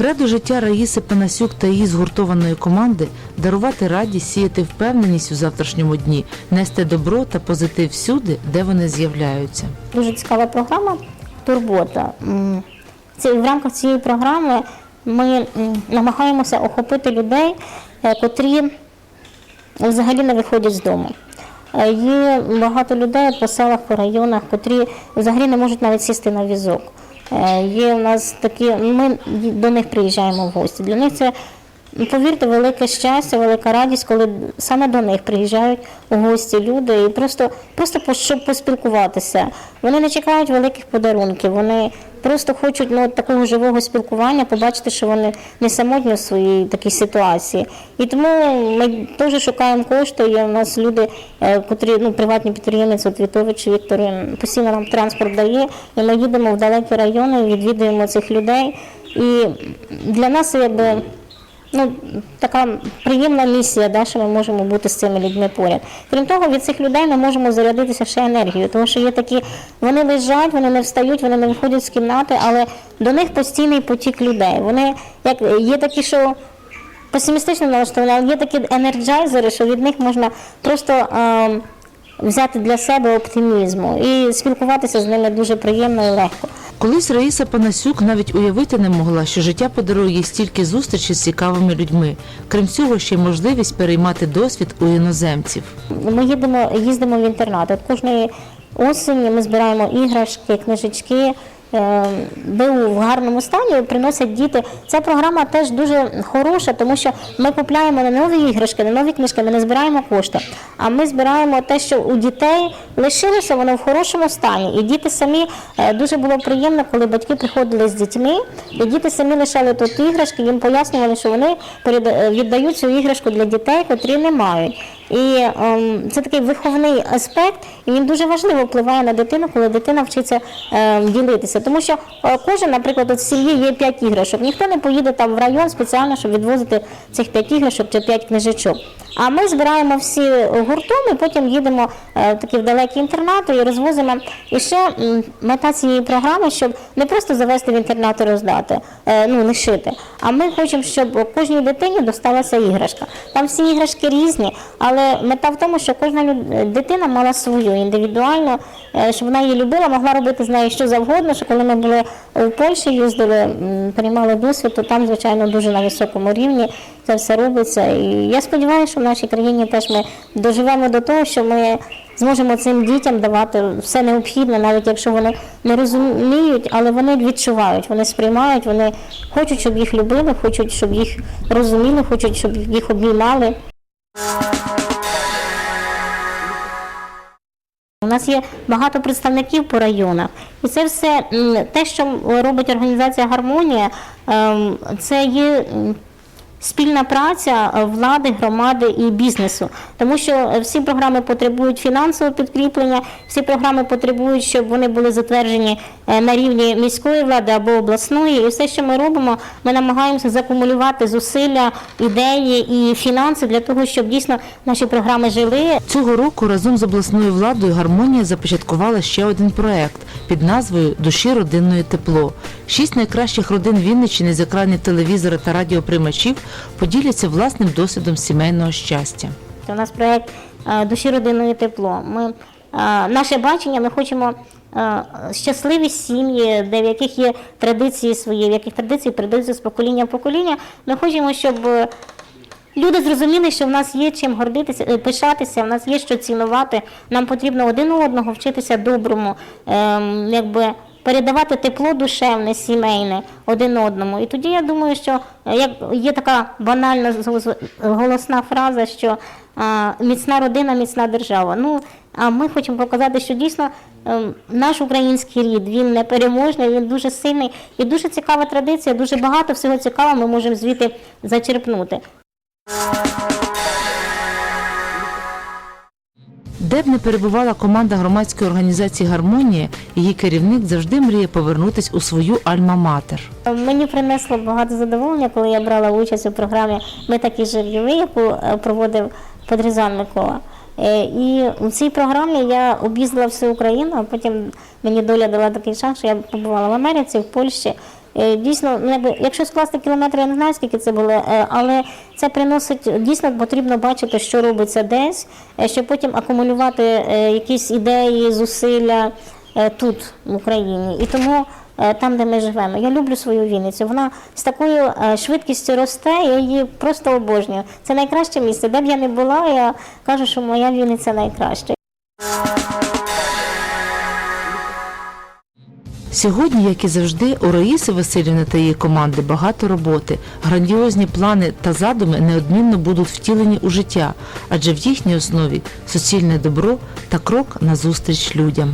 Кредо життя Раїси Панасюк та її згуртованої команди дарувати радість, сіяти впевненість у завтрашньому дні, нести добро та позитив всюди, де вони з'являються. Дуже цікава програма Турбота. Це в рамках цієї програми ми намагаємося охопити людей, е, котрі взагалі не виходять з дому. Е, Є багато людей по селах, по районах, котрі взагалі не можуть навіть сісти на візок. Е, Є у нас такі, ми до них приїжджаємо в гості. Для них це, ну, повірте, велике щастя, велика радість, коли саме до них приїжджають у гості люди і просто, просто щоб поспілкуватися. Вони не чекають великих подарунків, вони просто хочуть ну, такого живого спілкування, побачити, що вони не самотні в своїй такій ситуації. І тому ми теж шукаємо кошти. Є у нас люди, е, котрі ну, приватні підприємець, от Вітович Віктор постійно нам транспорт дає, і ми їдемо в далекі райони, відвідуємо цих людей. І для нас якби ну, така приємна місія, да, що ми можемо бути з цими людьми поряд. Крім того, від цих людей ми можемо зарядитися ще енергією, тому що є такі, вони лежать, вони не встають, вони не виходять з кімнати, але до них постійний потік людей. Вони як є такі, що песимістично налаштовані, але є такі енерджайзери, що від них можна просто. ем, Взяти для себе оптимізму і спілкуватися з ними дуже приємно і легко. Колись Раїса Панасюк навіть уявити не могла, що життя подарує їй стільки зустрічей з цікавими людьми. Крім цього, ще й можливість переймати досвід у іноземців. Ми їдемо, їздимо в інтернат. От кожної осені ми збираємо іграшки, книжечки. Е, БУ в гарному стані приносять діти. Ця програма теж дуже хороша, тому що ми купляємо не нові іграшки, не нові книжки, ми не збираємо кошти. А ми збираємо те, що у дітей лишилося, воно в хорошому стані. І діти самі е, дуже було приємно, коли батьки приходили з дітьми, і діти самі лишали тут іграшки, їм пояснювали, що вони переда- віддають цю іграшку для дітей, котрі не мають. І ем, це такий виховний аспект, і він дуже важливо впливає на дитину, коли дитина вчиться ем, ділитися. Тому що е, кожен, наприклад, от в сім'ї є п'ять іграшок. Ніхто не поїде там в район спеціально, щоб відвозити цих п'ять іграшок чи п'ять книжечок. А ми збираємо всі гуртом і потім їдемо е, такі в далекі інтернати і розвозимо. І ще мета цієї програми, щоб не просто завести в інтернат і роздати, е, ну лишити. А ми хочемо, щоб кожній дитині досталася іграшка. Там всі іграшки різні, але мета в тому, що кожна дитина мала свою індивідуальну, е, щоб вона її любила, могла робити з нею що завгодно. Що коли ми були у Польщі, їздили, приймали досвід, то там, звичайно, дуже на високому рівні це все робиться. І я сподіваюся, що в нашій країні теж ми доживемо до того, що ми зможемо цим дітям давати все необхідне, навіть якщо вони не розуміють, але вони відчувають, вони сприймають, вони хочуть, щоб їх любили, хочуть, щоб їх розуміли, хочуть, щоб їх обіймали. Нас є багато представників по районах, і це все те, що робить організація Гармонія, ем, це є спільна праця е, влади, громади і бізнесу. Тому що е, всі програми потребують фінансового підкріплення, всі програми потребують, щоб вони були затверджені е, на рівні міської влади або обласної. І все, що ми робимо, ми намагаємося закумулювати зусилля, ідеї і фінанси для того, щоб дійсно наші програми жили, Цього року разом з обласною владою гармонія започаткувала ще один проект під назвою Душі родинної тепло. Шість найкращих родин Вінниччини з екранів телевізора та радіоприймачів поділяться власним досвідом сімейного щастя. Це у нас проєкт е, душі родиною тепло. Ми, е, наше бачення, ми хочемо е, щасливі сім'ї, де в яких є традиції свої, в яких традиції передаються з покоління в покоління. Ми хочемо, щоб люди зрозуміли, що в нас є чим гордитися, пишатися, в нас є що цінувати. Нам потрібно один у одного вчитися доброму, ем, якби. Передавати тепло душевне, сімейне один одному. І тоді я думаю, що е, як є така банальна голосна фраза, що міцна родина, міцна держава. Ну а ми хочемо показати, що дійсно ем, наш український рід він непереможний, він дуже сильний і дуже цікава традиція. Дуже багато всього цікавого ми можемо звідти зачерпнути. Де б не перебувала команда громадської організації Гармонія, її керівник завжди мріє повернутись у свою альма-матер. Мені принесло багато задоволення, коли я брала участь у програмі Ми такі живі, яку е, проводив Подрізан Микола. Е, І у цій програмі я об'їздила всю Україну, а потім мені доля дала такий шанс, що я побувала в Америці, в Польщі. Е, Дійсно, якщо скласти кілометри, я не знаю, скільки це було, е, але це приносить дійсно потрібно бачити, що робиться десь, е, щоб потім акумулювати якісь ідеї, зусилля тут, в Україні. І тому там, де ми живемо, я люблю свою Вінницю. Вона з такою швидкістю росте, я її просто обожнюю. Це найкраще місце. Де б я не була, я кажу, що моя Вінниця найкраща. Сьогодні, як і завжди, у Раїси Васильівни та її команди багато роботи. Грандіозні плани та задуми неодмінно будуть втілені у життя, адже в їхній основі суцільне добро та крок назустріч людям.